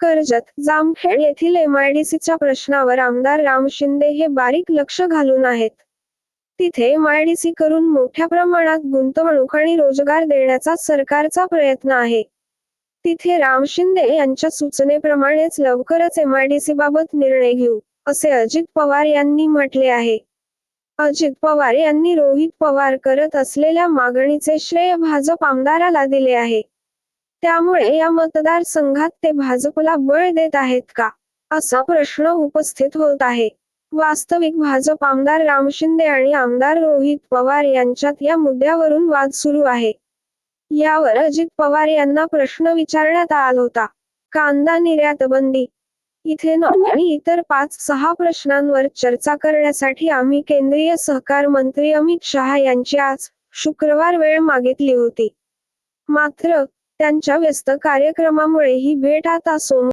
कर्जत. जामखेड येथील एमआयडीसीच्या प्रश्नावर आमदार राम शिंदे हे बारीक लक्ष घालून आहेत. तिथे एमआयडीसी करून मोठ्या प्रमाणात गुंतवणूक आणि रोजगार देण्याचा सरकारचा प्रयत्न आहे. तिथे राम शिंदे यांच्या सूचनेप्रमाणेच लवकरच एमआयडीसी बाबत निर्णय घेऊ असे अजित पवार यांनी म्हटले आहे. अजित पवार यांनी रोहित पवार करत असलेल्या मागणीचे श्रेय भाजप आमदाराला दिले आहे. त्यामुळे या मतदारसंघात ते भाजपला बळ देत आहेत का? असा प्रश्न उपस्थित होत आहे. वास्तविक भाजप आमदार राम शिंदे आणि आमदार रोहित पवार यांच्यात या मुद्द्यावरून वाद सुरू आहे. यावर अजित पवार यांना प्रश्न विचारण्यात आला होता. कांदा निर्यात बंदी इथेनॉल आणि इतर पाच सहा प्रश्नांवर चर्चा करण्यासाठी आम्ही केंद्रीय सहकार मंत्री अमित शहा यांची आज शुक्रवार वेळ मागितली होती. मात्र त्यांच्या व्यस्त कार्यक्रमामुळे ही भेट आता सोम